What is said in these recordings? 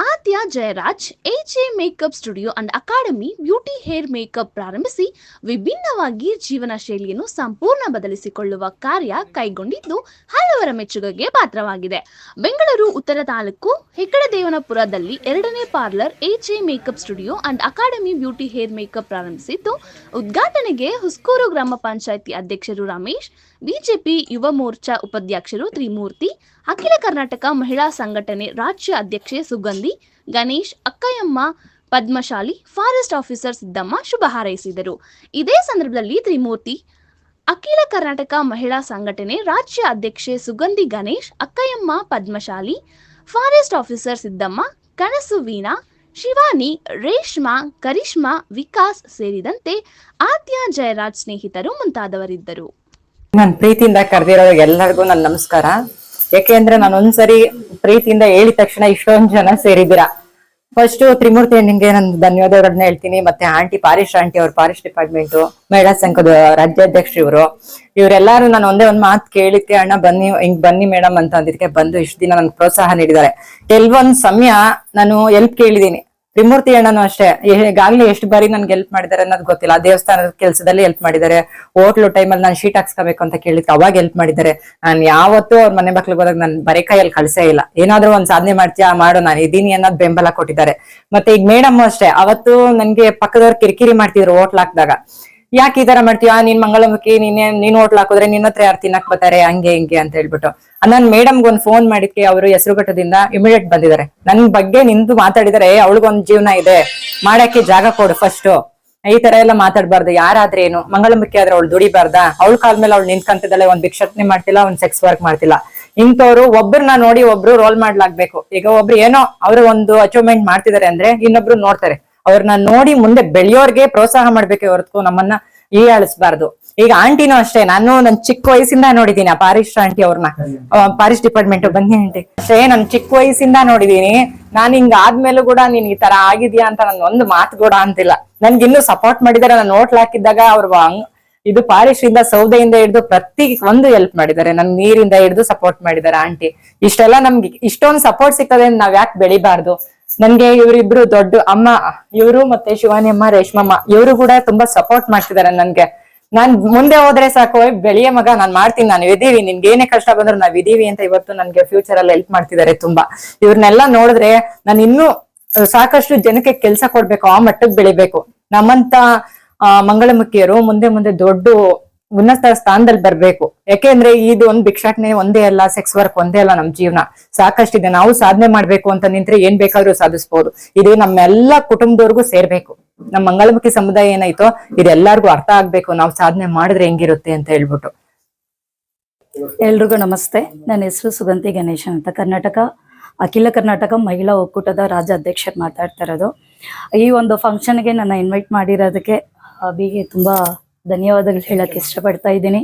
Aadya Jayaraj a makeup studio and academy, beauty hair makeup ಪ್ರಾರಂಭಿಸಿ ವಿಭಿನ್ನವಾಗಿ ಜೀವನ ಶೈಲಿಯನ್ನು ಸಂಪೂರ್ಣ ಬದಲಿಸಿಕೊಳ್ಳುವ ಕಾರ್ಯ ಕೈಗೊಂಡಿದ್ದು ಹಲವರ ಮೆಚ್ಚುಗೆಗೆ ಪಾತ್ರವಾಗಿದೆ. ಬೆಂಗಳೂರು, ಉತ್ತರ ತಾಲೂಕು ಹೆಕ್ಕಡದೇವನಪುರದಲ್ಲಿ ಎರಡನೇ parlour a makeup studio and academy beauty hair makeup ಪ್ರಾರಂಭಿಸಿದ್ದು, ಉದ್ಘಾಟನೆಗೆ ಹುಸ್ಕೂರು ಗ್ರಾಮ ಪಂಚಾಯಿತಿ ಅಧ್ಯಕ್ಷರು ರಮೇಶ್, ಬಿಜೆಪಿ ಯುವ ಮೋರ್ಚಾ ಉಪಾಧ್ಯಕ್ಷರು ತ್ರಿಮೂರ್ತಿ, ಅಖಿಲ ಕರ್ನಾಟಕ ಮಹಿಳಾ ಸಂಘಟನೆ ರಾಜ್ಯ ಅಧ್ಯಕ್ಷೆ ಸುಗಂಧಿ ಗಣೇಶ್, ಅಕ್ಕಯ್ಯಮ್ಮ, ಪದ್ಮಶಾಲಿ, ಫಾರೆಸ್ಟ್ ಆಫೀಸರ್ ಸಿದ್ದಮ್ಮ ಶುಭ ಹಾರೈಸಿದರು. ಇದೇ ಸಂದರ್ಭದಲ್ಲಿ ತ್ರಿಮೂರ್ತಿ, ಅಖಿಲ ಕರ್ನಾಟಕ ಮಹಿಳಾ ಸಂಘಟನೆ ರಾಜ್ಯ ಅಧ್ಯಕ್ಷೆ ಸುಗಂಧಿ ಗಣೇಶ್, ಅಕ್ಕಯ್ಯಮ್ಮ, ಪದ್ಮಶಾಲಿ, ಫಾರೆಸ್ಟ್ ಆಫೀಸರ್ ಸಿದ್ದಮ್ಮ, ಕನಸು ವೀಣಾ, ಶಿವಾನಿ, ರೇಷ್ಮಾ, ಕರಿಷ್ಮಾ, ವಿಕಾಸ್ ಸೇರಿದಂತೆ ಆದ್ಯ ಜಯರಾಜ್ ಸ್ನೇಹಿತರು ಮುಂತಾದವರಿದ್ದರು. ನನ್ನ ಪ್ರೀತಿಯಿಂದ ಕರೆದಿರೋ ಎಲ್ಲರಿಗೂ ನನ್ನ ನಮಸ್ಕಾರ. ಯಾಕೆಂದ್ರೆ ನಾನು ಒಂದ್ಸರಿ ಪ್ರೀತಿಯಿಂದ ಹೇಳಿದ ತಕ್ಷಣ ಇಷ್ಟೊಂದ್ ಜನ ಸೇರಿದ್ದೀರಾ? ಫಸ್ಟ್ ತ್ರಿಮೂರ್ತಿ ನಿಮ್ಗೆ ನಾನು ಧನ್ಯವಾದಗಳನ್ನ ಹೇಳ್ತೀನಿ. ಮತ್ತೆ ಆಂಟಿ ಪಾರಿಶ್ ಆಂಟಿ ಅವ್ರ, ಪಾರಿಶ್ ಡಿಪಾರ್ಟ್ಮೆಂಟ್, ಮಹಿಳಾ ಸಂಘದ ರಾಜ್ಯಾಧ್ಯಕ್ಷ ಇವರು. ಇವರೆಲ್ಲಾರು ನಾನು ಒಂದೇ ಒಂದ್ ಮಾತು ಕೇಳಿಕ್ಕೆ ಅಣ್ಣ, ಬನ್ನಿ, ಹಿಂಗ್ ಬನ್ನಿ ಮೇಡಮ್ ಅಂತ ಅಂದಿದ್ದಕ್ಕೆ ಬಂದು ಇಷ್ಟು ದಿನ ನನ್ಗೆ ಪ್ರೋತ್ಸಾಹ ನೀಡಿದ್ದಾರೆ. ಕೆಲವೊಂದ್ ಸಮಯ ನಾನು ಎಲ್ಪ್ ಕೇಳಿದೀನಿ ತ್ರಿಮೂರ್ತಿ ಅಣ್ಣನು ಅಷ್ಟೇ. ಈಗಾಗ್ಲೇ ಎಷ್ಟು ಬಾರಿ ನನ್ಗೆ ಹೆಲ್ಪ್ ಮಾಡಿದ್ದಾರೆ ಅನ್ನೋದು ಗೊತ್ತಿಲ್ಲ. ದೇವಸ್ಥಾನದ ಕೆಲಸದಲ್ಲಿ ಹೆಲ್ಪ್ ಮಾಡಿದ್ದಾರೆ. ಹೋಟ್ಲು ಟೈಮಲ್ಲಿ ನಾನು ಶೀಟ್ ಹಾಕ್ಸ್ಕೋಬೇಕು ಅಂತ ಕೇಳಿ ಅವಾಗ ಹೆಲ್ಪ್ ಮಾಡಿದ್ದಾರೆ. ನಾನು ಯಾವತ್ತೂ ಅವ್ರ ಮನೆ ಮಕ್ಳಿಗೆ ಹೋದಾಗ ನಾನು ಬರೀ ಕೈಯಲ್ಲಿ ಕಳಿಸೇ ಇಲ್ಲ. ಏನಾದ್ರೂ ಒಂದ್ ಸಾಧನೆ ಮಾಡ್ತೀಯಾ? ಮಾಡು, ನಾನು ಇದೀನಿ ಅನ್ನೋದು ಬೆಂಬಲ ಕೊಟ್ಟಿದ್ದಾರೆ. ಮತ್ತೆ ಈಗ ಮೇಡಮ್ ಅಷ್ಟೇ. ಅವತ್ತು ನನ್ಗೆ ಪಕ್ಕದವ್ರು ಕಿರಿಕಿರಿ ಮಾಡ್ತಿದ್ರು ಹೋಟ್ಲ್ ಹಾಕ್ದಾಗ. ಯಾಕೆ ಈ ತರ ಮಾಡ್ತೀಯಾ? ನೀನ್ ಮಂಗಳಮುಖಿ, ನೀನೆ ನೀನ್ ಹೋಟ್ಲ್ ಹಾಕಿದ್ರೆ ನಿನ್ನ ಹತ್ರ ಯಾರು ತಿನ್ನಕ್ ಬರ್ತಾರೆ? ಹಂಗೆ, ಹಿಂಗೆ ಅಂತ ಹೇಳ್ಬಿಟ್ಟು. ನಾನ್ ಮೇಡಮ್ಗೆ ಒಂದ್ ಫೋನ್ ಮಾಡಿದ್ಕೆ ಅವರು ಹೆಸರುಘಟ್ಟದಿಂದ ಇಮಿಡಿಯೇಟ್ ಬಂದಿದ್ದಾರೆ. ನನ್ ಬಗ್ಗೆ ನಿಂತು ಮಾತಾಡಿದಾರೆ ಅವಳಿಗೊಂದ್ ಜೀವನ ಇದೆ. ಮಾಡಕ್ಕೆ ಜಾಗ ಕೊಡು ಫಸ್ಟ್ ಈ ತರ ಎಲ್ಲ ಮಾತಾಡ್ಬಾರ್ದು. ಯಾರಾದ್ರೆ ಏನು? ಮಂಗಳಮುಖಿ ಆದ್ರೆ ಅವಳು ದುಡಿಬಾರ್ದ? ಅವಳ ಕಾಲ ಮೇಲೆ ಅವಳು ನಿಂತ್ಕಂತಿದ್ದಾಳೆ, ಒಂದ್ ಭಿಕ್ಷಾಟನೆ ಮಾಡ್ತಿಲ್ಲ, ಒಂದ್ ಸೆಕ್ಸ್ ವರ್ಕ್ ಮಾಡ್ತಿಲ್ಲ. ಇಂಥವ್ರು ಒಬ್ಬರನ್ನ ನೋಡಿ ಒಬ್ರು ರೋಲ್ ಮಾಡ್ಲಾಗ್ಬೇಕು. ಈಗ ಒಬ್ರು ಏನೋ ಅವ್ರ ಒಂದು ಅಚೀವ್ಮೆಂಟ್ ಮಾಡ್ತಿದ್ದಾರೆ ಅಂದ್ರೆ ಇನ್ನೊಬ್ರು ನೋಡ್ತಾರೆ. ಅವ್ರನ್ನ ನೋಡಿ ಮುಂದೆ ಬೆಳೆಯೋರ್ಗೆ ಪ್ರೋತ್ಸಾಹ ಮಾಡ್ಬೇಕೆ ಹೊರತು ನಮ್ಮನ್ನ ಹೀಯಾಳಿಸ್ಬಾರ್ದು ಈಗ ಆಂಟಿನೂ ಅಷ್ಟೇ, ನಾನು ನನ್ ಚಿಕ್ಕ ವಯಸ್ಸಿಂದ ನೋಡಿದೀನಿ ಆ ಪಾರಿಶ್ ಆಂಟಿ ಅವ್ರನ್ನ ಪಾರಿಶ್ ಡಿಪಾರ್ಟ್ಮೆಂಟ್ ಬನ್ನಿ ಆಂಟಿ. ಅಷ್ಟೇ, ನನ್ ಚಿಕ್ಕ ವಯಸ್ಸಿಂದ ನೋಡಿದೀನಿ. ನಾನ್ ಹಿಂಗ ಆದ್ಮೇಲೂ ಕೂಡ ನೀನ್ ಈ ತರ ಆಗಿದ್ಯಾ ಅಂತ ನನ್ ಒಂದು ಮಾತು ಕೂಡ ಅಂತಿಲ್ಲ. ನನ್ಗೆ ಇನ್ನು ಸಪೋರ್ಟ್ ಮಾಡಿದಾರೆ ನಾನು ನೋಟ್ಲ್ ಹಾಕಿದ್ದಾಗ ಅವ್ರು ಇದು ಇಂದ ಸೌದೆಯಿಂದ ಹಿಡಿದು ಪ್ರತಿ ಒಂದು ಹೆಲ್ಪ್ ಮಾಡಿದ್ದಾರೆ. ನನ್ ನೀರಿಂದ ಹಿಡಿದು ಸಪೋರ್ಟ್ ಮಾಡಿದ್ದಾರೆ ಆಂಟಿ. ಇಷ್ಟೆಲ್ಲ ನಮ್ಗೆ ಇಷ್ಟೊಂದು ಸಪೋರ್ಟ್ ಸಿಗ್ತದೆ ನಾವ್ ಯಾಕೆ ಬೆಳಿಬಾರ್ದು? ನನ್ಗೆ ಇವರಿಬ್ರು ದೊಡ್ಡ ಅಮ್ಮ, ಇವರು ಮತ್ತೆ ಶಿವಾನಿ ಅಮ್ಮ ರೇಷ್ಮಮ್ಮ ಇವರು ಕೂಡ ತುಂಬಾ ಸಪೋರ್ಟ್ ಮಾಡ್ತಿದ್ದಾರೆ ನನ್ಗೆ. ನಾನ್ ಮುಂದೆ ಹೋದ್ರೆ ಸಾಕು ಬೆಳಿಯ ಮಗ, ನಾನ್ ಮಾಡ್ತೀನಿ, ನಾನು ಇದೀವಿ ನಿನ್ಗೆ ಏನೇ ಕಷ್ಟ ಬಂದ್ರು ನಾವ್ ಇದೀವಿ ಅಂತ ಇವತ್ತು ನನ್ಗೆ ಫ್ಯೂಚರ್ ಅಲ್ಲಿ ಹೆಲ್ಪ್ ಮಾಡ್ತಿದ್ದಾರೆ ತುಂಬಾ. ಇವ್ರನ್ನೆಲ್ಲ ನೋಡಿದ್ರೆ ನಾನು ಇನ್ನೂ ಸಾಕಷ್ಟು ಜನಕ್ಕೆ ಕೆಲಸ ಕೊಡ್ಬೇಕು, ಆ ಮಟ್ಟಕ್ಕೆ ಬೆಳಿಬೇಕು. ನಮ್ಮಂತ, ಆ, ಮಂಗಳಮುಖಿಯರು ಮುಂದೆ ಮುಂದೆ ದೊಡ್ಡ ಉನ್ನತ ಸ್ಥಾನದಲ್ಲಿ ಬರ್ಬೇಕು. ಯಾಕೆಂದ್ರೆ ಇದು ಒಂದ್ ಭಿಕ್ಷಾಟನೆ ಒಂದೇ ಅಲ್ಲ ಸೆಕ್ಸ್ ವರ್ಕ್ ಒಂದೇ ಅಲ್ಲ ನಮ್ ಜೀವನ. ಸಾಕಷ್ಟಿದೆ ನಾವು ಸಾಧನೆ ಮಾಡ್ಬೇಕು ಅಂತ ನಿಂತ್ರೆ ಏನ್ ಬೇಕಾದ್ರೂ ಸಾಧಿಸ್ಬೋದು. ಇದು ನಮ್ಮೆಲ್ಲ ಕುಟುಂಬದವ್ರಿಗೂ ಸೇರ್ಬೇಕು. ನಮ್ಮ ಮಂಗಳಮುಖಿ ಸಮುದಾಯ ಏನಾಯ್ತೋ ಇದೆಲ್ಲರಿಗೂ ಅರ್ಥ ಆಗ್ಬೇಕು. ನಾವು ಸಾಧನೆ ಮಾಡಿದ್ರೆ ಹೆಂಗಿರುತ್ತೆ ಅಂತ ಹೇಳ್ಬಿಟ್ಟು. ಎಲ್ರಿಗೂ ನಮಸ್ತೆ. ನನ್ನ ಹೆಸರು ಸುಗಂತಿ ಗಣೇಶನ್ ಅಂತ. ಕರ್ನಾಟಕ, ಅಖಿಲ ಕರ್ನಾಟಕ ಮಹಿಳಾ ಒಕ್ಕೂಟದ ರಾಜ್ಯಾಧ್ಯಕ್ಷರು ಮಾತಾಡ್ತಾ ಇರೋದು. ಈ ಒಂದು ಫಂಕ್ಷನ್ಗೆ ನನ್ನ ಇನ್ವೈಟ್ ಮಾಡಿರೋದಕ್ಕೆ ಅಬಿಗೆ ತುಂಬ ಧನ್ಯವಾದಗಳು ಹೇಳಕ್ಕೆ ಇಷ್ಟಪಡ್ತಾ ಇದ್ದೀನಿ.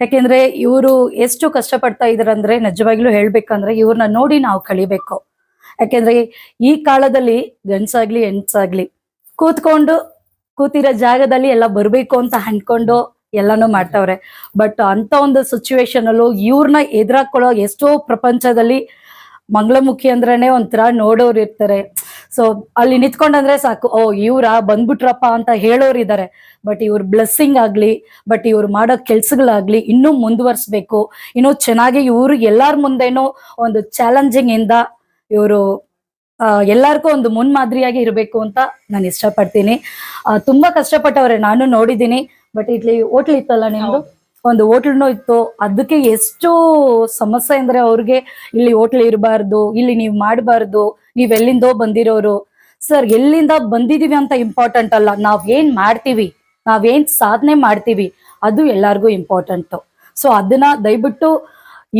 ಯಾಕೆಂದ್ರೆ ಇವರು ಎಷ್ಟು ಕಷ್ಟಪಡ್ತಾ ಇದ್ದಾರೆ ಅಂದ್ರೆ ನಿಜವಾಗ್ಲೂ ಹೇಳ್ಬೇಕಂದ್ರೆ ಇವ್ರನ್ನ ನೋಡಿ ನಾವು ಕಲಿಬೇಕು. ಯಾಕೆಂದ್ರೆ ಈ ಕಾಲದಲ್ಲಿ ಗಂಡ್ಸಾಗ್ಲಿ ಹೆಣ್ಸಾಗ್ಲಿ ಕೂತ್ಕೊಂಡು ಕೂತಿರೋ ಜಾಗದಲ್ಲಿ ಎಲ್ಲ ಬರಬೇಕು ಅಂತ ಅನ್ಕೊಂಡು ಎಲ್ಲಾನು ಮಾಡ್ತಾವ್ರೆ. ಬಟ್ ಅಂತ ಒಂದು ಸಿಚುವೇಶನ್ ಅಲ್ಲೂ ಇವ್ರನ್ನ ಎದುರಾಕೊಳ್ಳೋ ಎಷ್ಟೋ ಪ್ರಪಂಚದಲ್ಲಿ ಮಂಗಳಮುಖಿ ಅಂದ್ರೇನೆ ಒಂಥರ ನೋಡೋರು ಇರ್ತಾರೆ ಸೊ ಅಲ್ಲಿ ನಿಂತ್ಕೊಂಡಂದ್ರೆ ಸಾಕು. ಓ, ಇವ್ರ ಬಂದ್ಬಿಟ್ರಪ್ಪ ಅಂತ ಹೇಳೋರು ಇದ್ದಾರೆ ಬಟ್ ಇವ್ರ ಬ್ಲೆಸ್ಸಿಂಗ್ ಆಗ್ಲಿ ಬಟ್ ಇವ್ರು ಮಾಡೋ ಕೆಲ್ಸಗಳಾಗ್ಲಿ ಇನ್ನೂ ಮುಂದುವರ್ಸ್ಬೇಕು. ಇನ್ನು ಚೆನ್ನಾಗಿ ಇವ್ರು ಎಲ್ಲಾರ ಮುಂದೆನೂ ಒಂದು ಚಾಲೆಂಜಿಂಗ್ ಇಂದ ಇವರು ಎಲ್ಲರಿಗೂ ಒಂದು ಮುನ್ಮಾದರಿಯಾಗಿ ಇರಬೇಕು ಅಂತ ನಾನು ಇಷ್ಟಪಡ್ತೀನಿ. ತುಂಬಾ ಕಷ್ಟಪಟ್ಟವ್ರೆ. ನಾನು ನೋಡಿದ್ದೀನಿ. ಬಟ್ ಇಲ್ಲಿ ಹೋಟ್ಲ್ ಇತ್ತಲ್ಲ ನಿಮ್ದು? ಒಂದು ಹೋಟ್ಲ್ನೂ ಇತ್ತು, ಅದಕ್ಕೆ ಎಷ್ಟು ಸಮಸ್ಯೆ ಅಂದ್ರೆ ಅವ್ರಿಗೆ, ಇಲ್ಲಿ ಹೋಟ್ಲ್ ಇರಬಾರ್ದು, ಇಲ್ಲಿ ನೀವು ಮಾಡಬಾರ್ದು, ನೀವ್ ಎಲ್ಲಿಂದೋ ಬಂದಿರೋರು. ಸರ್ ಎಲ್ಲಿಂದ ಬಂದಿದೀವಿ ಅಂತ ಇಂಪಾರ್ಟೆಂಟ್ ಅಲ್ಲ. ನಾವ್ ಏನ್ ಮಾಡ್ತೀವಿ? ನಾವೇನ್ ಸಾಧನೆ ಮಾಡ್ತೀವಿ? ಅದು ಎಲ್ಲಾರ್ಗೂ ಇಂಪಾರ್ಟೆಂಟ್ ಸೊ ಅದನ್ನ ದಯವಿಟ್ಟು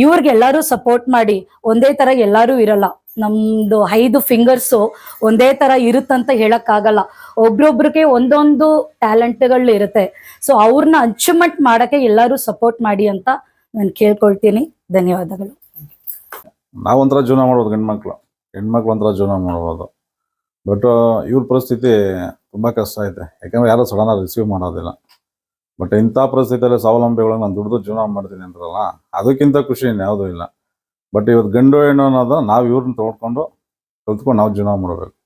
ಇವ್ರಿಗೆಲ್ಲಾರು ಸಪೋರ್ಟ್ ಮಾಡಿ. ಒಂದೇ ತರ ಎಲ್ಲಾರು ಇರಲ್ಲ. ನಮ್ದು ಐದು ಫಿಂಗರ್ಸು ಒಂದೇ ತರ ಇರುತ್ತಂತ ಹೇಳಕ್ ಆಗಲ್ಲ ಒಬ್ರೊಬ್ರಿಗೆ ಒಂದೊಂದು ಟ್ಯಾಲೆಂಟ್ಗಳು ಇರುತ್ತೆ. ಸೊ ಅವ್ರನ್ನ ಅಚೀವ್ಮೆಂಟ್ ಮಾಡಕ್ಕೆ ಎಲ್ಲರೂ ಸಪೋರ್ಟ್ ಮಾಡಿ ಅಂತ ನಾನು ಕೇಳ್ಕೊಳ್ತೀನಿ. ಧನ್ಯವಾದಗಳು. ನಾವೊಂಥರ ಜೀವನ ಮಾಡ್ಬೋದು ಗಂಡ್ಮಕ್ಳು. ಹೆಣ್ಮಕ್ಳು ಒಂಥರ ಜೀವನ ಮಾಡ್ಬೋದು. ಬಟ್ ಇವ್ರ ಪರಿಸ್ಥಿತಿ ತುಂಬ ಕಷ್ಟ ಐತೆ. ಯಾಕಂದ್ರೆ ಯಾರು ಸಡನ್ ರಿಸೀವ್ ಮಾಡೋದಿಲ್ಲ. ಬಟ್ ಇಂಥ ಪರಿಸ್ಥಿತಿಯಲ್ಲಿ ಸ್ವಾವಲಂಬಿಗಳನ್ನ ನಾನು ದುಡ್ದು ಜೀವನ ಮಾಡ್ತೀನಿ ಅಂತಾರಲ್ಲ ಅದಕ್ಕಿಂತ ಖುಷಿ ಇನ್ಯಾವುದೂ ಇಲ್ಲ. ಬಟ್ ಇವತ್ತು ಗಂಡು ಹೆಣ್ಣು ಅನ್ನೋದು ನಾವು ಇವ್ರನ್ನ ತೋಡ್ಕೊಂಡು ಕಲ್ತ್ಕೊಂಡು ನಾವು ಜೀವನ ಮಾಡಬೇಕು.